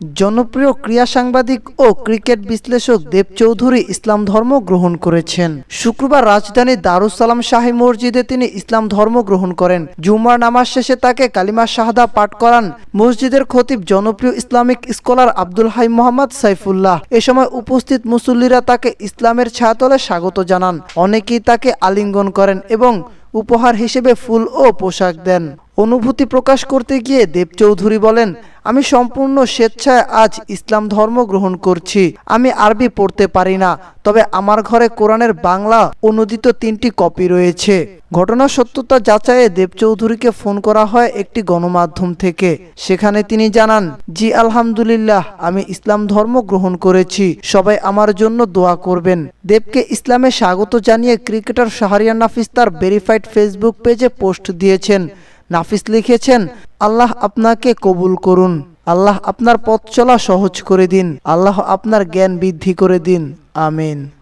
জনপ্রিয় ক্রীড়া সাংবাদিক ও ক্রিকেট বিশ্লেষক দেব চৌধুরী ইসলাম ধর্ম গ্রহণ করেছেন। শুক্রবার রাজধানীর দারুসালাম শাহী মসজিদে তিনি ইসলাম ধর্ম গ্রহণ করেন। জুমার নামাজ শেষে তাকে কালিমা শাহাদা পাঠ করান মসজিদের খতিব জনপ্রিয় ইসলামিক স্কলার আব্দুল হাই মোহাম্মদ সাইফুল্লাহ। এ সময় উপস্থিত মুসল্লিরা তাকে ইসলামের ছায়াতলে স্বাগত জানান। অনেকেই তাকে আলিঙ্গন করেন এবং উপহার হিসেবে ফুল ও পোশাক দেন। অনুভূতি প্রকাশ করতে গিয়ে দেব চৌধুরী বলেন আমি সম্পূর্ণ স্বেচ্ছায় আজ ইসলাম ধর্ম গ্রহণ করছি। আমি আরবি পড়তে পারি না, তবে আমার ঘরে কোরআনের বাংলা অনুদিত তিনটি কপি রয়েছে। ঘটনার সত্যতা যাচাইয়ে দেব চৌধুরীকে ফোন করা হয় একটি গণমাধ্যম থেকে। সেখানে তিনি জানান, জি, আলহামদুলিল্লাহ, আমি ইসলাম ধর্ম গ্রহণ করেছি। সবাই আমার জন্য দোয়া করবেন। দেবকে ইসলামে স্বাগত জানিয়ে ক্রিকেটার শাহরিয়ান নাফিস তার ভেরিফাইড ফেসবুক পেজে পোস্ট দিয়েছেন। নাফিস লিখেছেন, আল্লাহ আপনাকে কবুল করুন। আল্লাহ আপনার পথ চলা সহজ করে দিন। আল্লাহ আপনার জ্ঞান বৃদ্ধি করে দিন। আমিন।